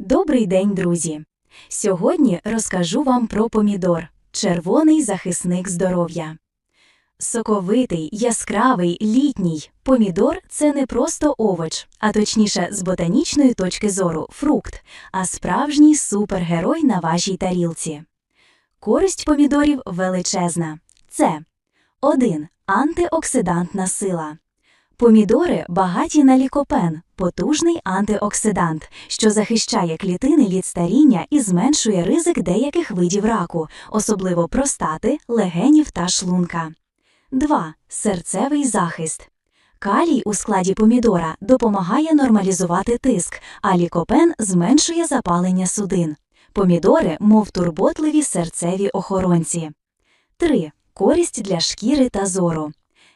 Добрий день, друзі! Сьогодні розкажу вам про помідор червоний захисник здоров'я. Соковитий, яскравий, літній помідор це не просто овоч, а точніше, з ботанічної точки зору фрукт, а справжній супергерой на вашій тарілці. Користь помідорів величезна. Це 1. Антиоксидантна сила. Помідори багаті на лікопен, потужний антиоксидант, що захищає клітини від старіння і зменшує ризик деяких видів раку, особливо простати, легенів та шлунка. 2. Серцевий захист. Калій у складі помідора допомагає нормалізувати тиск, а лікопен зменшує запалення судин. Помідори, мов турботливі серцеві охоронці. 3. Користь для шкіри та зору.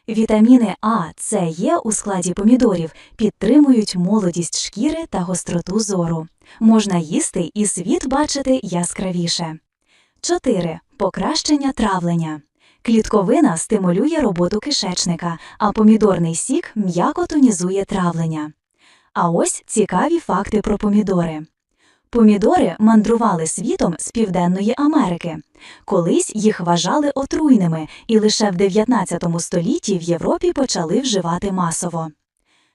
Вітаміни А, С, Є у складі помідорів підтримують молодість шкіри та гостроту зору. Можна їсти і світ бачити яскравіше. 4. Покращення травлення. Клітковина стимулює роботу кишечника, а помідорний сік м'яко тонізує травлення. А ось цікаві факти про помідори. Помідори мандрували світом з Південної Америки. Колись їх вважали отруйними, і лише в 19 столітті в Європі почали вживати масово.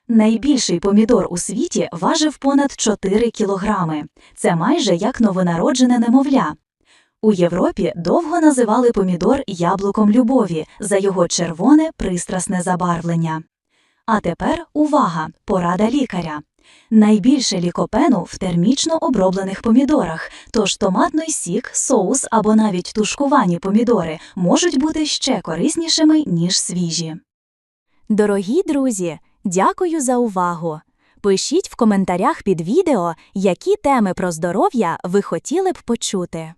Найбільший помідор у світі важив понад 4 кілограми. Це майже як новонароджене немовля. У Європі довго називали помідор яблуком любові за його червоне пристрасне забарвлення. А тепер увага! Порада лікаря. Найбільше лікопену в термічно оброблених помідорах, тож томатний сік, соус або навіть тушкувані помідори можуть бути ще кориснішими, ніж свіжі. Дорогі друзі, дякую за увагу. Пишіть в коментарях під відео, які теми про здоров'я ви хотіли б почути.